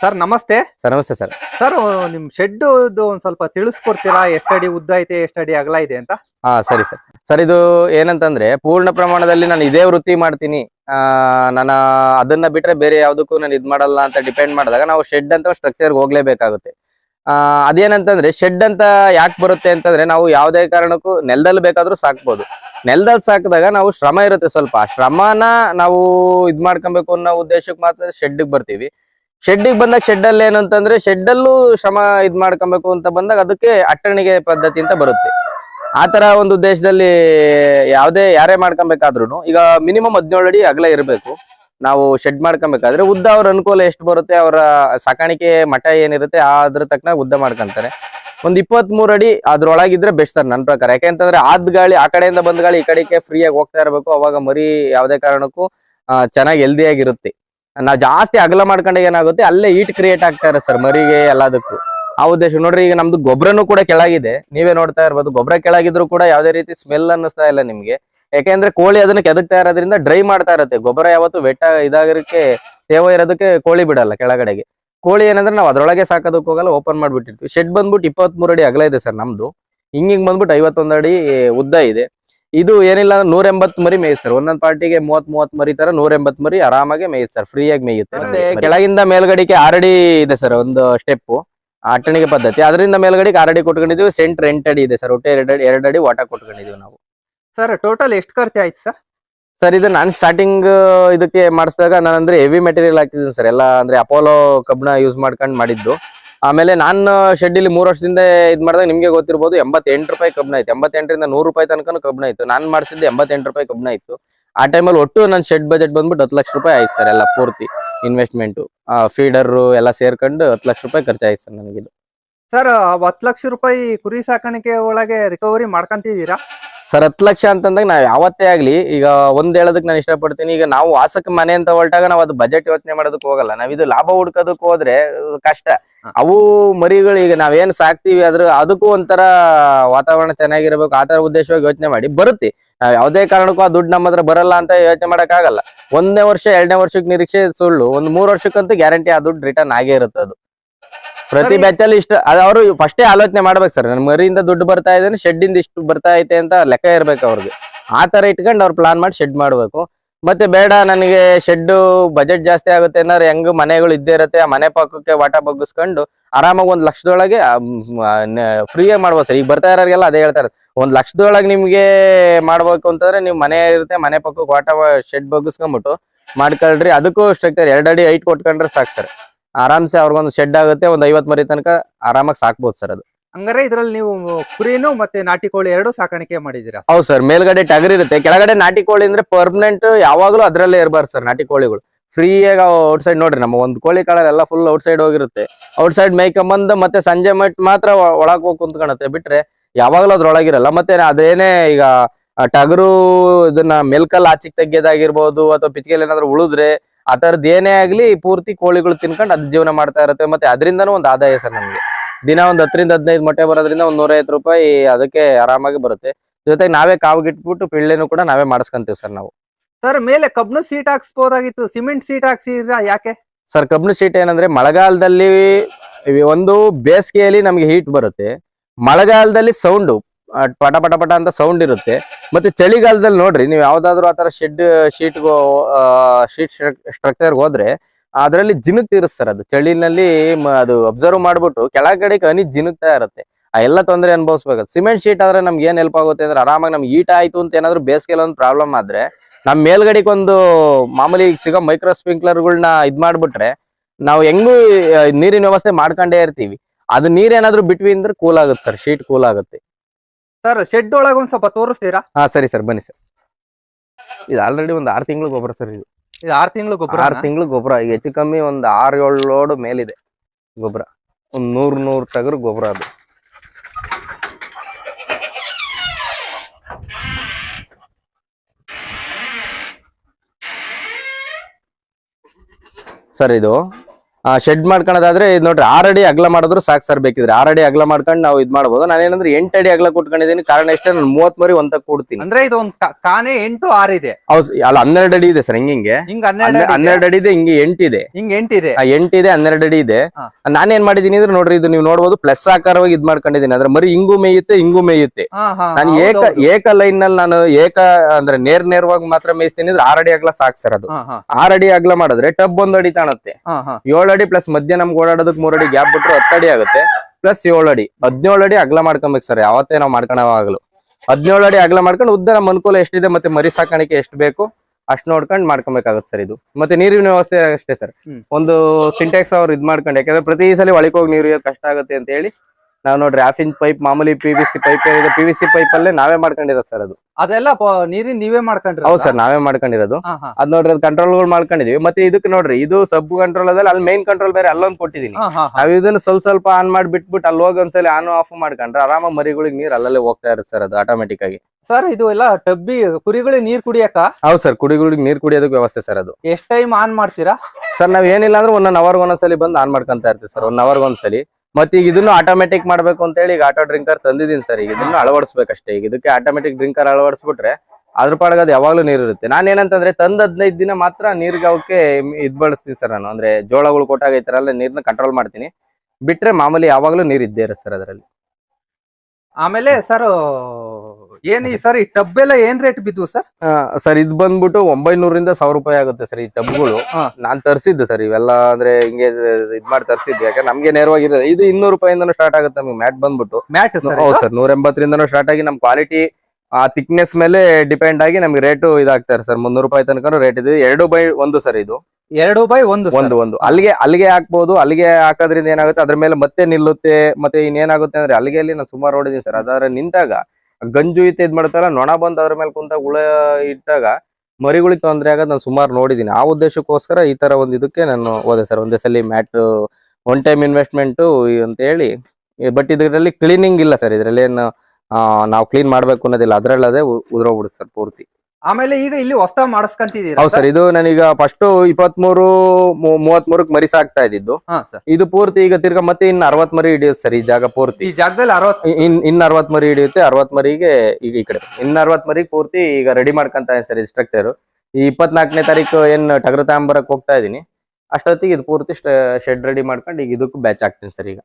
Sir ನಮಸ್ತೆ. Sir ನಮಸ್ತೆ sir. Sir ನಿಮ್ ಶೆಡ್ ಒಂದ್ ಸ್ವಲ್ಪ ತಿಳಿಸ್ಕೊಡ್ತೀರಾ? ಎಷ್ಟಡಿ ಉದ್ದ ಐತೆ ಎಷ್ಟಡಿ ಅಗಲ ಇದೆ ಅಂತ? ಹಾ ಸರಿ ಸರ್. ಸರ್ ಇದು ಏನಂತಂದ್ರೆ ಪೂರ್ಣ ಪ್ರಮಾಣದಲ್ಲಿ ನಾನು ಇದೇ ವೃತ್ತಿ ಮಾಡ್ತೀನಿ. ಆ ನಾನು ಅದನ್ನ ಬಿಟ್ರೆ ಬೇರೆ ಯಾವ್ದಕ್ಕೂ ನಾನು ಇದ್ ಮಾಡಲ್ಲ ಅಂತ ಡಿಪೆಂಡ್ ಮಾಡಿದಾಗ ನಾವು ಶೆಡ್ ಅಂತ ಸ್ಟ್ರಕ್ಚರ್ ಹೋಗ್ಲೇಬೇಕಾಗುತ್ತೆ. ಆ ಅದೇನಂತಂದ್ರೆ ಶೆಡ್ ಅಂತ ಯಾಕೆ ಬರುತ್ತೆ ಅಂತಂದ್ರೆ ನಾವು ಯಾವುದೇ ಕಾರಣಕ್ಕೂ ನೆಲದಲ್ಲಿ ಬೇಕಾದ್ರೂ ಸಾಕ್ಬೋದು. ನೆಲದಲ್ಲಿ ಸಾಕಿದಾಗ ನಾವು ಶ್ರಮ ಇರುತ್ತೆ ಸ್ವಲ್ಪ. ಶ್ರಮನ ನಾವು ಇದ್ ಮಾಡ್ಕೊಬೇಕು ಅನ್ನೋ ಉದ್ದೇಶಕ್ಕೆ ಮಾತ್ರ ಶೆಡ್ಗೆ ಬರ್ತೀವಿ. ಶೆಡ್ಡಿಗೆ ಬಂದಾಗ ಶೆಡ್ ಅಲ್ಲಿ ಏನಂತಂದ್ರೆ ಶೆಡ್ ಅಲ್ಲೂ ಶ್ರಮ ಇದ್ ಮಾಡ್ಕೊಬೇಕು ಅಂತ ಬಂದಾಗ ಅದಕ್ಕೆ ಅಟ್ಟಣಿಗೆ ಪದ್ಧತಿ ಅಂತ ಬರುತ್ತೆ. ಆತರ ತರ ಒಂದು ದೇಶದಲ್ಲಿ ಯಾವುದೇ ಯಾರೇ ಮಾಡ್ಕೊಬೇಕಾದ್ರು ಈಗ ಮಿನಿಮಮ್ ಹದಿನೇಳು ಅಡಿ ಅಗಲ ಇರಬೇಕು. ನಾವು ಶೆಡ್ ಮಾಡ್ಕೊಬೇಕಾದ್ರೆ ಉದ್ದ ಅವ್ರ ಅನುಕೂಲ ಎಷ್ಟು ಬರುತ್ತೆ, ಅವರ ಸಾಕಾಣಿಕೆ ಮಠ ಏನಿರುತ್ತೆ, ಅದ್ರ ತಕ್ಕನಾಗ ಉದ್ದ ಮಾಡ್ಕೊಂತಾರೆ. ಒಂದ್ ಇಪ್ಪತ್ತ್ ಮೂರ್ ಅಡಿ ಅದ್ರೊಳಗಿದ್ರೆ ಬೆಸ್ಟ್ ಸರ್ ನನ್ನ ಪ್ರಕಾರ ಯಾಕೆಂತಂದ್ರೆ ಆದ್ ಗಾಳಿ, ಆ ಕಡೆಯಿಂದ ಬಂದ್ ಗಾಳಿ ಈ ಕಡೆಗೆ ಫ್ರೀಯಾಗಿ ಹೋಗ್ತಾ ಇರಬೇಕು. ಅವಾಗ ಮರಿ ಯಾವ್ದೇ ಕಾರಣಕ್ಕೂ ಚೆನ್ನಾಗಿ ಹೆಲ್ದಿ ಆಗಿರುತ್ತೆ. ನಾವು ಜಾಸ್ತಿ ಅಗಲ ಮಾಡ್ಕೊಂಡ ಏನಾಗುತ್ತೆ, ಅಲ್ಲೇ ಈಟ್ ಕ್ರಿಯೇಟ್ ಆಗ್ತಾರೆ ಸರ್ ಮರಿಗೆ ಎಲ್ಲದಕ್ಕೂ. ಆ ಉದ್ದೇಶ, ನೋಡ್ರಿ, ಈಗ ನಮ್ದು ಗೊಬ್ಬರನು ಕೂಡ ಕೆಳಗಿದೆ. ನೀವೇ ನೋಡ್ತಾ ಇರ್ಬೋದು ಗೊಬ್ಬರ ಕೆಳಗಿದ್ರು ಕೂಡ ಯಾವುದೇ ರೀತಿ ಸ್ಮೆಲ್ ಅನ್ನಿಸ್ತಾ ಇಲ್ಲ ನಿಮ್ಗೆ. ಯಾಕೆಂದ್ರೆ ಕೋಳಿ ಅದನ್ನ ಕೆದಕ್ತಾ ಇರೋದ್ರಿಂದ ಡ್ರೈ ಮಾಡ್ತಾ ಇರುತ್ತೆ. ಗೊಬ್ಬರ ಯಾವತ್ತು ವೆಟ್ಟ ಇದಾಗಿರಕ್ಕೆ ತೇವ ಇರೋದಕ್ಕೆ ಕೋಳಿ ಬಿಡಲ್ಲ ಕೆಳಗಡೆಗೆ. ಕೋಳಿ ಏನಂದ್ರೆ ನಾವು ಅದರೊಳಗೆ ಸಾಕೋದಕ್ಕೆ ಹೋಗಲ್ಲ ಓಪನ್ ಮಾಡ್ಬಿಟ್ಟಿರ್ತೀವಿ. ಶೆಡ್ ಬಂದ್ಬಿಟ್ಟು ಇಪ್ಪತ್ತ್ ಅಡಿ ಅಗಲ ಇದೆ ಸರ್ ನಮ್ದು. ಹಿಂಗಿಂಗ್ ಹಿಂಗ್ ಬಂದ್ಬಿಟ್ಟು ಐವತ್ತೊಂದು ಅಡಿ ಉದ್ದ ಇದೆ. ಇದು ಏನಿಲ್ಲ ಅಂದ್ರೆ ನೂರ ಎಂಬತ್ ಮರಿ ಮೇಯುತ್ತೆ ಸರ್ ಒಂದೊಂದ್ ಪಾರ್ಟಿಗೆ ಮೂವತ್ ಮೂವತ್ ಮರಿ ತರ ನೂರ ಎಂಬತ್ ಮರಿ ಆರಾಮಾಗಿ ಮೇಯುತ್ತೆ ಸರ್ ಫ್ರೀಯಾಗಿ ಮೇಯುತ್ತೆ. ಮತ್ತೆ ಕೆಳಗಿಂದ ಮೇಲ್ಗಡೆಗೆ ಆರಡಿ ಇದೆ ಸರ್ ಒಂದು ಸ್ಟೆಪ್ ಅಟ್ಟಣಿಗೆ ಪದ್ಧತಿ. ಅದರಿಂದ ಮೇಲ್ಗಡೆಗೆ ಆರಡಿ ಕೊಟ್ಕೊಂಡಿದೀವಿ ರೆಂಟ್ ಅಡಿ ಇದೆ ಸರ್ ಒಟ್ಟು ಎರಡು ಎರಡು ಅಡಿ ವಾಟ ಕೊಟ್ಕೊಂಡಿದೀವಿ ನಾವು. ಸರ್ ಟೋಟಲ್ ಎಷ್ಟು ಖರ್ಚು ಆಯ್ತು ಸರ್ ಸರ್ ಇದು ನಾನು ಸ್ಟಾರ್ಟಿಂಗ್ ಇದಕ್ಕೆ ಮಾಡಿಸಿದಾಗ ನಾನು ಅಂದ್ರೆ ಹೆವಿ ಮೆಟೀರಿಯಲ್ ಹಾಕಿದ್ದೀನಿ ಸರ್ ಎಲ್ಲ ಅಂದ್ರೆ ಅಪೋಲೋ ಕಬ್ನ ಯೂಸ್ ಮಾಡ್ಕೊಂಡು ಮಾಡಿದ್ದು. ಆಮೇಲೆ ನಾನು ಶೆಡ್ ಇಲ್ಲಿ ಮೂರು ವರ್ಷದಿಂದ ಇದ್ ಮಾಡಿದಾಗ ನಿಮಗೆ ಗೊತ್ತಿರ್ಬೋದು, ಎಂಬತ್ತೆಂಟು ರೂಪಾಯಿ ಕಬ್ಬನ ಇತ್ತು ಎಂಬತ್ತೆಂಟರಿಂದ ನೂರು ರೂಪಾಯಿ ತನಕ ಕಬ್ಬನ ಇತ್ತು ನಾನು ಮಾಡಿಸಿದ್ದು ಎಂಬತ್ತೆಂಟು ರೂಪಾಯಿ ಕಬ್ಬನ ಇತ್ತು ಆ ಟೈಮಲ್ಲಿ ಒಟ್ಟು ನನ್ನ ಶೆಡ್ ಬಜೆಟ್ ಬಂದ್ಬಿಟ್ಟು ಹತ್ತು ಲಕ್ಷ ರೂಪಾಯಿ ಆಯ್ತು ಸರ್, ಎಲ್ಲ ಪೂರ್ತಿ ಇನ್ವೆಸ್ಟ್ಮೆಂಟು ಫೀಡರ್ ಎಲ್ಲ ಸೇರ್ಕೊಂಡು ಹತ್ತು ಲಕ್ಷ ರೂಪಾಯಿ ಖರ್ಚಾಯ್ತು ಸರ್ ನನಗಿದು. ಸರ್ ಹತ್ತು ಲಕ್ಷ ರೂಪಾಯಿ ಕುರಿ ಸಾಕಾಣಿಕೆ ಒಳಗೆ ರಿಕವರಿ ಮಾಡ್ಕೊಂತಿದ್ದೀರಾ? ಸರ್ ಹತ್ತು ಲಕ್ಷ ಅಂತಂದಾಗ ನಾವು ಯಾವತ್ತೇ ಆಗ್ಲಿ ಈಗ ಒಂದ್ ಹೇಳೋದಕ್ಕೆ ನಾನು ಇಷ್ಟಪಡ್ತೀನಿ ಈಗ ನಾವು ವಾಸಕ್ಕೆ ಮನೆ ಅಂತ ಹೊರಟಾಗ ನಾವು ಅದು ಬಜೆಟ್ ಯೋಚನೆ ಮಾಡೋದಕ್ಕೆ ಹೋಗಲ್ಲ. ನಾವ್ ಇದು ಲಾಭ ಹುಡ್ಕೋದಕ್ಕೆ ಹೋದ್ರೆ ಕಷ್ಟ. ಅವು ಮರಿಗಳು ಈಗ ನಾವೇನ್ ಸಾಕ್ತಿವಿ ಅದ್ರ ಅದಕ್ಕೂ ಒಂಥರ ವಾತಾವರಣ ಚೆನ್ನಾಗಿರ್ಬೇಕು ಆ ತರ ಉದ್ದೇಶವಾಗಿ ಯೋಚನೆ ಮಾಡಿ ಬರುತ್ತೆ. ನಾವ್ ಯಾವುದೇ ಕಾರಣಕ್ಕೂ ಆ ದುಡ್ಡು ನಮ್ಮ ಹತ್ರ ಬರಲ್ಲ ಅಂತ ಯೋಚನೆ ಮಾಡಕ್ ಆಗಲ್ಲ ಒಂದನೇ ವರ್ಷ ಎರಡನೇ ವರ್ಷಕ್ಕೆ ನಿರೀಕ್ಷೆ ಸುಳ್ಳು ಒಂದ್ ಮೂರ್ ವರ್ಷಕ್ಕಂತೂ ಗ್ಯಾರಂಟಿ ಆ ದುಡ್ಡು ರಿಟರ್ನ್ ಆಗೇ ಇರುತ್ತೆ ಅದು ಪ್ರತಿ. ಬ್ಯಾಚ್ ಅಲ್ಲಿ ಇಷ್ಟ ಅವರು ಫಸ್ಟೇ ಆಲೋಚನೆ ಮಾಡ್ಬೇಕು ಸರ್ ನನ್ ಮರಿಯಿಂದ ದುಡ್ಡು ಬರ್ತಾ ಇದೆ ಶೆಡ್ ಇಂದ ಇಷ್ಟು ಬರ್ತಾ ಐತೆ ಅಂತ ಲೆಕ್ಕ ಇರ್ಬೇಕು ಅವ್ರಿಗೆ. ಆ ತರ ಇಟ್ಕೊಂಡು ಅವ್ರು ಪ್ಲಾನ್ ಮಾಡಿ ಶೆಡ್ ಮಾಡ್ಬೇಕು. ಮತ್ತೆ ಬೇಡ ನನಗೆ ಶೆಡ್ ಬಜೆಟ್ ಜಾಸ್ತಿ ಆಗುತ್ತೆ ಅಂದ್ರೆ ಹೆಂಗ್ ಮನೆಗಳು ಇದ್ದೇ ಇರುತ್ತೆ ಆ ಮನೆ ಪಕ್ಕಕ್ಕೆ ವಾಟ ಬಗ್ಗಿಸ್ಕೊಂಡು ಆರಾಮಾಗಿ ಒಂದ್ ಲಕ್ಷದೊಳಗೆ ಫ್ರೀಯಾಗಿ ಮಾಡ್ಬೋದು ಸರ್ ಈಗ ಬರ್ತಾ ಇರೋರಿಗೆಲ್ಲ ಅದೇ ಹೇಳ್ತಾರೆ ಒಂದ್ ಲಕ್ಷದೊಳಗೆ ನಿಮ್ಗೆ ಮಾಡ್ಬೇಕು ಅಂತಂದ್ರೆ ನೀವು ಮನೆ ಇರುತ್ತೆ ಮನೆ ಪಕ್ಕಕ್ಕೆ ವಾಟ ಶೆಡ್ ಬಗ್ಗಿಸ್ಕೊಂಡ್ಬಿಟ್ಟು ಮಾಡ್ಕೊಳ್ರಿ. ಅದಕ್ಕೂ ಸ್ಟ್ರಕ್ಚರ್ ಎರಡ್ ಅಡಿ ಐಟ್ ಕೊಟ್ಕೊಂಡ್ರೆ ಸಾಕು ಸರ್ ಆರಾಮ್ಸೆ ಅವ್ರಿಗೊಂದು ಶೆಡ್ ಆಗುತ್ತೆ ಒಂದ್ ಐವತ್ ಮರಿ ತನಕ ಆರಾಮಾಗಿ ಸಾಕ್ಬೋದು ಸರ್ ಅದು. ಹಂಗಾರೆ ಇದ್ರಲ್ಲಿ ನೀವು ಕುರಿನು ಮತ್ತೆ ನಾಟಿ ಕೋಳಿ ಎರಡು ಸಾಕಾಣಿಕೆ ಮಾಡಿದೀರಾ ಹೌದು ಸರ್ ಮೇಲ್ಗಡೆ ಟಗರ್ ಇರುತ್ತೆ ಕೆಳಗಡೆ ನಾಟಿ ಕೋಳಿ ಅಂದ್ರೆ ಪರ್ಮನೆಂಟ್ ಯಾವಾಗ್ಲೂ ಅದ್ರಲ್ಲೇ ಇರಬಾರ್ದು ಸರ್ ನಾಟಿ ಕೋಳಿಗಳು. ಫ್ರೀಯಾಗಿ ಔಟ್ ಸೈಡ್ ನೋಡ್ರಿ ನಮ್ಮ ಒಂದು ಕೋಳಿ ಕಾಳೆಲ್ಲ ಫುಲ್ ಔಟ್ ಸೈಡ್ ಹೋಗಿರುತ್ತೆ. ಔಟ್ ಸೈಡ್ ಮೇಯ್ಕೊಂಬಂದು ಮತ್ತೆ ಸಂಜೆ ಮಟ್ ಮಾತ್ರ ಒಳಗ್ ಹೋಗಿ ಕುಂತ್ಕೊಳತ್ತೆ ಬಿಟ್ರೆ ಯಾವಾಗ್ಲೂ ಅದ್ರೊಳಗಿರಲ್ಲ ಮತ್ತೆ ಅದೇನೇ ಈಗ ಟಗರು ಇದನ್ನ ಮೆಲ್ಕಲ್ ಆಚಿಕ್ ತೆಗ್ಗೆದಾಗಿರ್ಬೋದು ಅಥವಾ ಪಿಚ್ಕೆಲ್ ಏನಾದ್ರು ಉಳಿದ್ರೆ ಆ ತರದ್ ಏನೇ ಆಗ್ಲಿ ಪೂರ್ತಿ ಕೋಳಿಗಳು ತಿನ್ಕೊಂಡು ಅದ್ ಜೀವನ ಮಾಡ್ತಾ ಇರುತ್ತೆ. ಮತ್ತೆ ಅದರಿಂದನೂ ಒಂದು ಆದಾಯ ಸರ್ ನಮ್ಗೆ. ದಿನ ಒಂದ್ ಹತ್ತರಿಂದ ಹದಿನೈದು ಮೊಟ್ಟೆ ಬರೋದ್ರಿಂದ ಒಂದ್ ನೂರೈವತ್ತು ರೂಪಾಯಿ ಅದಕ್ಕೆ ಆರಾಮಾಗಿ ಬರುತ್ತೆ. ಜೊತೆಗೆ ನಾವೇ ಕಾವುಗಿಟ್ಬಿಟ್ಟು ಪಿಳ್ಳೆನೂ ಕೂಡ ನಾವೇ ಮಾಡಿಸ್ಕೊಂತೀವಿ ಸರ್ ನಾವು. ಸರ್ ಮೇಲೆ ಕಬ್ಬಿಣ ಸೀಟ್ ಹಾಕ್ಸ್ಬೋದಾಗಿತ್ತು. ಸಿಮೆಂಟ್ ಸೀಟ್ ಹಾಕ್ಸಿದ್ರ ಯಾಕೆ? ಸರ್ ಕಬ್ಬಿಣ ಸೀಟ್ ಏನಂದ್ರೆ ಮಳೆಗಾಲದಲ್ಲಿ ಒಂದು ಬೇಸಿಗೆಯಲ್ಲಿ ನಮಗೆ ಹೀಟ್ ಬರುತ್ತೆ. ಮಳೆಗಾಲದಲ್ಲಿ ಸೌಂಡು ಪಟ ಪಟ ಪಟ ಅಂತ ಸೌಂಡ್ ಇರುತ್ತೆ. ಮತ್ತೆ ಚಳಿಗಾಲದಲ್ಲಿ ನೋಡ್ರಿ, ನೀವು ಯಾವ್ದಾದ್ರು ಆತರ ಶೆಡ್ ಶೀಟ್ ಶೀಟ್ ಸ್ಟ್ರಕ್ಚರ್ ಹೋದ್ರೆ ಅದರಲ್ಲಿ ಜಿನುಕ್ತಾ ಇರುತ್ತೆ ಸರ್ ಅದು. ಚಳಿನಲ್ಲಿ ಅದು ಅಬ್ಸರ್ವ್ ಮಾಡ್ಬಿಟ್ಟು ಕೆಳಗಡೆ ಅನಿ ಜಿನುಕ್ತಾ ಇರುತ್ತೆ. ಆ, ಎಲ್ಲ ತೊಂದರೆ ಅನುಭವಿಸ್ಬೇಕು. ಸಿಮೆಂಟ್ ಶೀಟ್ ಆದ್ರೆ ನಮ್ಗೆ ಏನ್ ಹೆಲ್ಪ್ ಆಗುತ್ತೆ ಅಂದ್ರೆ ಆರಾಮಾಗಿ ನಮ್ಗೆ ಈಟ ಆಯ್ತು ಅಂತ ಏನಾದ್ರು ಬೇಸಿಗೆಲ್ಲ ಒಂದು ಪ್ರಾಬ್ಲಮ್ ಆದ್ರೆ ನಮ್ ಮೇಲ್ಗಡೆಗೆ ಒಂದು ಮಾಮೂಲಿ ಸಿಗೋ ಮೈಕ್ರೋ ಸ್ಪ್ರಿಂಕ್ಲರ್ಗಳನ್ನ ಇದ್ ಮಾಡ್ಬಿಟ್ರೆ ನಾವು ಹೆಂಗೂ ನೀರಿನ ವ್ಯವಸ್ಥೆ ಮಾಡ್ಕೊಂಡೇ ಇರ್ತೀವಿ. ಅದು ನೀರೇನಾದ್ರೂ ಬಿಟ್ವಿ ಅಂದ್ರೆ ಕೂಲ್ ಆಗುತ್ತೆ ಸರ್ ಶೀಟ್ ಕೂಲ್ ಆಗುತ್ತೆ. ಸರ್ ಶೆಡ್ ಒಳಗೆ ಒಂದ್ ಸ್ವಲ್ಪ ತೋರಿಸ್ತೀರಾ? ಹಾ ಸರಿ ಸರ್ ಬನ್ನಿ ಸರ್. ಇದು ಆಲ್ರೆಡಿ ಒಂದು ಆರು ತಿಂಗಳು ಗೊಬ್ಬರ ಸರ್ ಇದು. ಇದು ಆರ್ ತಿಂಗಳು ಗೊಬ್ಬರ ಆರು ತಿಂಗಳು ಗೊಬ್ಬರ ಈಗ ಹೆಚ್ಚು ಕಮ್ಮಿ ಒಂದು ಆರು ಏಳು ಲೋಡ್ ಮೇಲಿದೆ ಗೊಬ್ಬರ. ಒಂದ್ ನೂರ್ ನೂರ್ ಟಗರು ಗೊಬ್ಬರ ಅದು. ಸರ್ ಇದು ಶೆಡ್ ಮಾಡ್ಕೊಳೋದಾದ್ರೆ ಇದು ನೋಡ್ರಿ ಆರ್ ಅಡಿ ಅಗಲ ಮಾಡಿದ್ರು ಸಾಕು ಸರ್ ಬೇಕಿದ್ರೆ. ಆರ್ ಅಡಿ ಅಗಲ ಮಾಡ್ಕೊಂಡು ನಾವು ಇದು ಮಾಡ್ಬೋದು. ನಾನೇನಂದ್ರೆ ಎಂಟು ಅಡಿ ಅಗಲ ಕೊಟ್ಕೊಂಡಿದ್ದೀನಿ. ಕಾರಣ ಎಷ್ಟೇ ನಾನು ಮೂವತ್ ಮರಿ ಒಂದ ಕೊಡ್ತೀನಿ. ಅಂದ್ರೆ ಇದು ಒಂದು ಕಾನೆ ಎಂಟು ಆರ್ ಇದೆ. ಅಲ್ಲ ಹನ್ನೆರಡು ಅಡಿ ಇದೆ ಸರ್ ಹಿಂಗೆ ಹಿಂಗ. ಹನ್ನೆರಡು ಅಡಿ ಇದೆ. ಹಿಂಗೆ ಎಂಟಿದೆ ಹಿಂಗ್ ಎಂಟಿದೆ ಎಂಟಿದೆ ಹನ್ನೆರಡು ಅಡಿ ಇದೆ. ನಾನೇನ್ ಮಾಡಿದೀನಿ ಅಂದ್ರೆ ನೋಡ್ರಿ ಇದು ನೀವು ನೋಡಬಹುದು ಪ್ಲಸ್ ಆಕಾರವಾಗಿ ಇದ್ ಮಾಡ್ಕೊಂಡಿದ್ದೀನಿ ಅಂದ್ರೆ ಮರಿ ಹಿಂಗೂ ಮೇಯುತ್ತೆ ಹಿಂಗೂ ಮೇಯುತ್ತೆ. ನಾನು ಏಕ ಏಕ ಲೈನ್ನಲ್ಲಿ ನಾನು ಏಕ ಅಂದ್ರೆ ನೇರ್ ನೇರವಾಗಿ ಮಾತ್ರ ಮೇಯಿಸ್ತೀನಿ ಅಂದ್ರೆ ಆರ್ ಅಡಿ ಅಗಲ ಸಾಕು ಸರ್ ಅದು. ಅಡಿ ಅಗಲ ಮಾಡಿದ್ರೆ ಟಬ್ ಒಂದ್ ಅಡಿ ಹಾ. ಏಳು ಅಡಿ ಪ್ಲಸ್ ಮಧ್ಯ ನಮ್ಗೆ ಓಡಾಡೋದಕ್ಕೆ ಮೂರು ಅಡಿ ಗ್ಯಾಪ್ ಬಿಟ್ರೆ ಹತ್ತು ಅಡಿ ಆಗುತ್ತೆ. ಪ್ಲಸ್ ಏಳು ಅಡಿ. ಹದಿನೇಳು ಅಡಿ ಅಗಲ ಮಾಡ್ಕೊಬೇಕು ಸರ್ ಯಾವತ್ತೇ ನಾವು ಮಾಡ್ಕೊಳವಾಗಲು ಹದಿನೇಳು ಅಡಿ ಅಗಲ ಮಾಡ್ಕೊಂಡು ಉದ್ದ ನಮ್ಮ ಅನುಕೂಲ ಎಷ್ಟಿದೆ ಮತ್ತೆ ಮರಿ ಸಾಕಾಣಿಕೆ ಎಷ್ಟು ಬೇಕು ಅಷ್ಟು ನೋಡ್ಕೊಂಡು ಮಾಡ್ಕೊಬೇಕಾಗುತ್ತೆ ಸರ್ ಇದು. ಮತ್ತೆ ನೀರಿನ ವ್ಯವಸ್ಥೆ ಅಷ್ಟೇ ಸರ್ ಒಂದು ಸಿಂಟೆಕ್ಸ್ ಅವ್ರು ಇದ್ ಮಾಡ್ಕೊಂಡು ಯಾಕಂದ್ರೆ ಪ್ರತಿ ಸಲ ಒಳಗೆ ಹೋಗಿ ನೀರು ಇರೋದು ಕಷ್ಟ ಆಗುತ್ತೆ ಅಂತ ಹೇಳಿ ನಾವು ನೋಡ್ರಿ ಹಾಫ್ ಇಂಚ್ ಪೈಪ್ ಮಾಮೂಲಿ ಪಿ ವಿ ಸಿ ಪೈಪ್ ಏನಿದೆ ಪಿ ವಿ ಸಿ ಪೈಪ್ ಅಲ್ಲೇ ನಾವೇ ಮಾಡ್ಕೊಂಡಿರೋದು ಸರ್ ಅದು. ಅದೆಲ್ಲ ನೀರಿನ ನೀವೇ ಮಾಡ್ಕೊಂಡ್ರಿ ಹೌದು ಸರ್ ನಾವೇ ಮಾಡ್ಕೊಂಡಿರೋದು. ಅದ್ ನೋಡ್ರಿ ಅದು ಕಂಟ್ರೋಲ್ಗಳು ಮಾಡ್ಕೊಂಡಿದೀವಿ. ಮತ್ತೆ ಇದಕ್ಕೆ ನೋಡ್ರಿ ಇದು ಸಬ್ ಕಂಟ್ರೋಲ್ ಅದಲ್ಲ ಅಲ್ಲಿ ಮೈನ್ ಕಂಟ್ರೋಲ್ ಬೇರೆ ಅಲ್ಲೊಂದು ಕೊಟ್ಟಿದೀನಿ. ನಾವ್ ಇದನ್ನ ಸ್ವಲ್ಪ ಸ್ವಲ್ಪ ಆನ್ ಮಾಡಿ ಬಿಟ್ಬಿಟ್ಟು ಅಲ್ಲಿ ಹೋಗಿ ಒಂದ್ಸಲ ಆನ್ ಆಫ್ ಮಾಡ್ಕೊಂಡ್ರೆ ಆರಾಮ ಮರಿಗಳಿಗೆ ನೀರ್ ಅಲ್ಲಲ್ಲೇ ಹೋಗ್ತಾ ಇರುತ್ತೆ ಸರ್ ಅದು ಆಟೋಮೆಟಿಕ್ ಆಗಿ. ಸರ್ ಇದು ಎಲ್ಲ ಟಬ್ಬಿ ಕುರಿಗಳಿಗೆ ನೀರ್ ಕುಡಿಯಕ ಹೌದು ಸರ್ ಕುರಿಗಳಿಗೆ ನೀರ್ ಕುಡಿಯೋದಕ್ಕೆ ವ್ಯವಸ್ಥೆ ಸರ್ ಅದು. ಎಷ್ಟ್ ಟೈಮ್ ಆನ್ ಮಾಡ್ತೀರಾ? ಸರ್ ನಾವ್ ಏನಿಲ್ಲ ಅಂದ್ರೆ ಒನ್ ಅವರ್ ಒಂದೊಂದ್ಸಲಿ ಬಂದು ಆನ್ ಮಾಡ್ಕೊಂತ ಇರ್ತೀವಿ ಸರ್ ಒನ್ ಅವರ್ ಒಂದ್ಸಲಿ. ಮತ್ತೆ ಈಗ ಇದನ್ನು ಆಟೋಮೆಟಿಕ್ ಮಾಡ್ಬೇಕು ಅಂತ ಹೇಳಿ ಈಗ ಆಟೋ ಡ್ರಿಂಕರ್ ತಂದಿದ್ದೀನಿ ಸರ್. ಈಗ ಇದನ್ನು ಅಳವಡಿಸ್ಬೇಕಷ್ಟೇ. ಈಗ ಇದಕ್ಕೆ ಆಟೋಮೆಟಿಕ್ ಡ್ರಿಂಕರ್ ಅಳವಡಿಸ್ಬಿಟ್ರೆ ಅದ್ರ ಪಾಡಗ ಅದು ಯಾವಾಗ್ಲೂ ನೀರು ಇರುತ್ತೆ. ನಾನು ಏನಂತಂದ್ರೆ ತಂದ್ ಹದಿನೈದು ದಿನ ಮಾತ್ರ ನೀರ್ಗೆ ಅವಕ್ಕೆ ಇದ್ ಬಳಸ್ತೀನಿ ಸರ್ ನಾನು. ಅಂದ್ರೆ ಜೋಳಗಳು ಕೊಟ್ಟಾಗ ಈ ನೀರ್ನ ಕಂಟ್ರೋಲ್ ಮಾಡ್ತೀನಿ. ಬಿಟ್ರೆ ಮಾಮೂಲಿ ಯಾವಾಗ್ಲೂ ನೀರ್ ಇದ್ದೇ ಇರುತ್ತೆ ಸರ್ ಅದರಲ್ಲಿ. ಆಮೇಲೆ ಸರ್ ಏನ್ ಈ ಸರ್ ಈ ಟಬ್ ಎಲ್ಲ ಏನ್ ರೇಟ್ ಬಿದ್ವು ಸರ್? ಸರ್ ಇದ್ ಬಂದ್ಬಿಟ್ಟು ಒಂಬೈನೂರಿಂದ ಸಾವಿರ ರೂಪಾಯಿ ಆಗುತ್ತೆ ಸರ್ ಈ ಟಬ್ಗಳು. ನಾನ್ ತರಿಸಿದ್ದು ಸರ್ ಇವೆಲ್ಲ ಅಂದ್ರೆ ಹಿಂಗೆ ಇದ್ ಮಾಡಿ ತರಿಸಿದ್ದು. ಯಾಕಂದ್ರೆ ನಮ್ಗೆ ನೇರವಾಗಿರೋದು ಇದು ಇನ್ನೂರು ರೂಪಾಯಿಂದನೂ ಸ್ಟಾರ್ಟ್ ಆಗುತ್ತೆ ನಮ್ಗೆ ಮ್ಯಾಟ್ ಬಂದ್ಬಿಟ್ಟು. ಮ್ಯಾಟ್ ಸರ್ ಹೌದು ಸರ್ ನೂರ ಎಂಬತ್ತರಿಂದನೂ ಸ್ಟಾರ್ಟ್ ಆಗಿ ನಮ್ ಕ್ವಾಲಿಟಿ ಆ ಥಿಕ್ನೆಸ್ ಮೇಲೆ ಡಿಪೆಂಡ್ ಆಗಿ ನಮ್ಗೆ ರೇಟು ಇದಾಗ್ತಾರೆ ಸರ್. ಮುನ್ನೂರು ರೂಪಾಯಿ ತನಕ ರೇಟ್ ಇದೆ. ಎರಡು ಬೈ ಒಂದು ಸರ್ ಇದು. ಎರಡು ಬೈ ಒಂದು ಒಂದು ಒಂದು. ಅಲ್ಲಿಗೆ ಅಲ್ಲಿಗೆ ಹಾಕ್ಬೋದು ಅಲ್ಲಿಗೆ ಹಾಕೋದ್ರಿಂದ ಏನಾಗುತ್ತೆ? ಅದ್ರ ಮೇಲೆ ಮತ್ತೆ ನಿಲ್ಲುತ್ತೆ ಮತ್ತೆ ಇನ್ನೇನಾಗುತ್ತೆ ಅಂದ್ರೆ ಅಲ್ಲಿಗೆಯಲ್ಲಿ ನಾನು ಸುಮಾರು ನೋಡಿದೀನಿ ಸರ್. ಅದಾದ್ರೆ ನಿಂತಾಗ ಗಂಜು ಇತ್ತು ಇದ್ ಮಾಡ್ತಾರಲ್ಲ ನೊಣ ಬಂದ್ ಅದ್ರ ಮೇಲೆ ಕುಂತ ಹುಳ ಇಟ್ಟಾಗ ಮರಿಗಳಿಗೆ ತೊಂದರೆ ಆಗೋದು ನಾನು ಸುಮಾರು ನೋಡಿದ್ದೀನಿ ಆ ಉದ್ದೇಶಕ್ಕೋಸ್ಕರ ಈ ತರ ಒಂದ್ ಇದಕ್ಕೆ ನಾನು ಹೋದೆ ಸರ್. ಒಂದೇ ಸಲ ಮ್ಯಾಟ್, ಒನ್ ಟೈಮ್ ಇನ್ವೆಸ್ಟ್ಮೆಂಟ್ ಅಂತ ಹೇಳಿ ಬಟ್ ಇದರಲ್ಲಿ ಕ್ಲೀನಿಂಗ್ ಇಲ್ಲ ಸರ್. ಇದ್ರಲ್ಲಿ ಏನು ನಾವು ಕ್ಲೀನ್ ಮಾಡ್ಬೇಕು ಅನ್ನೋದಿಲ್ಲ. ಅದ್ರಲ್ಲದೆ ಉದ್ರೋಗ್ಬಿಡುತ್ತೆ ಸರ್ ಪೂರ್ತಿ. ಆಮೇಲೆ ಈಗ ಇಲ್ಲಿ ಹೊಸ ಮಾಡಿಸ್ಕೊಂತಿದೀರಾ ಹೌದು ಸರ್ ಇದು ನಾನೀಗ ಫಸ್ಟ್ ಇಪ್ಪತ್ಮೂರು ಮೂವತ್ ಮೂರಕ್ ಮರಿ ಸಾಕ್ತಾ ಇದ್ದಿದ್ದು. ಇದು ಪೂರ್ತಿ ಈಗ ತಿರ್ಗ ಮತ್ತೆ ಇನ್ ಅರವತ್ ಮರಿ ಹಿಡಿಯುತ್ತೆ ಸರ್ ಈ ಜಾಗ ಪೂರ್ತಿ. ಈ ಜಾಗದಲ್ಲಿ ಅರವತ್ ಇನ್ ಇನ್ ಅರವತ್ ಮರಿ ಹಿಡಿಯುತ್ತೆ ಅರವತ್ ಮರಿಗೆ ಈಗ ಈ ಕಡೆ. ಇನ್ ಅರವತ್ ಮರಿಗೆ ಪೂರ್ತಿ ಈಗ ರೆಡಿ ಮಾಡ್ಕೊಂತ ಸರ್ ಸ್ಟ್ರಕ್ಚರ್ ಈ ಇಪ್ಪತ್ನಾಲ್ಕನೇ ತಾರೀಕು ಏನ್ ಟಗರ ತಾಂಬರಕ್ ಹೋಗ್ತಾ ಇದೀನಿ ಅಷ್ಟೊತ್ತಿಗೆ ಇದು ಪೂರ್ತಿ ಶೆಡ್ ರೆಡಿ ಮಾಡ್ಕೊಂಡು ಈಗ ಇದಕ್ಕೂ ಬ್ಯಾಚ್ ಆಗ್ತೀನಿ ಸರ್ ಈಗ.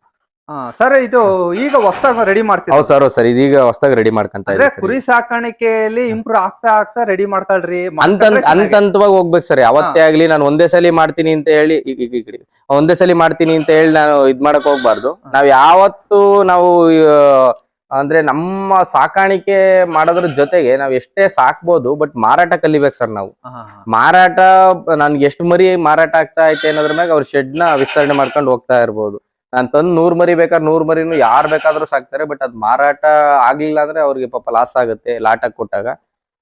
ಸರ್ ಇದು ಈಗ ಹೊಸದಾಗಿ ರೆಡಿ ಮಾಡ್ತೀವಿ ಹೌದು ಸರ್ ಸರ್ ಇದೀಗ ಹೊಸದಾಗಿ ರೆಡಿ ಮಾಡ್ಕೊಂತ ಅಂದ್ರೆ ಕುರಿ ಸಾಕಾಣಿಕೆಯಲ್ಲಿ ಇಂಪ್ರೂವ್ ಆಗ್ತಾ ಆಗ್ತಾ ರೆಡಿ ಮಾಡ್ಕೊಳ್ರಿ ಅಂತ ಅಂತವಾಗಿ ಹೋಗ್ಬೇಕು ಸರ್ ಯಾವತ್ತೇ ಆಗ್ಲಿ ನಾನು ಒಂದೇ ಸಲ ಮಾಡ್ತೀನಿ ಅಂತ ಹೇಳಿ ಈಗ. ಒಂದೇ ಸಲ ಮಾಡ್ತೀನಿ ಅಂತ ಹೇಳಿ ನಾನು ಇದ್ ಮಾಡಕ್ ಹೋಗ್ಬಾರ್ದು. ನಾವ್ ಯಾವತ್ತು ನಾವು ಅಂದ್ರೆ ನಮ್ಮ ಸಾಕಾಣಿಕೆ ಮಾಡೋದ್ರ ಜೊತೆಗೆ ನಾವ್ ಎಷ್ಟೇ ಸಾಕ್ಬೋದು ಬಟ್ ಮಾರಾಟ ಕಲಿಬೇಕು ಸರ್ ನಾವು. ಮಾರಾಟ ನನ್ಗೆ ಎಷ್ಟು ಮರಿ ಮಾರಾಟ ಆಗ್ತಾ ಐತೆ ಅನ್ನೋದ್ರ ಮ್ಯಾಗ ಅವ್ರ ಶೆಡ್ನ ವಿಸ್ತರಣೆ ಮಾಡ್ಕೊಂಡು ಹೋಗ್ತಾ ಇರ್ಬೋದು. ನಾನ್ ತಂದ್ ನೂರ್ ಮರಿ ಬೇಕಾದ್ರೆ ನೂರ್ ಮರಿನು ಯಾರ್ ಬೇಕಾದ್ರೂ ಸಾಕ್ತಾರೆ ಬಟ್ ಅದ್ ಮಾರಾಟ ಆಗ್ಲಿಲ್ಲ ಅಂದ್ರೆ ಅವ್ರಿಗೆ ಪಾಪ ಲಾಸ್ ಆಗುತ್ತೆ ಲಾಟಕ್ಕೆ ಕೊಟ್ಟಾಗ.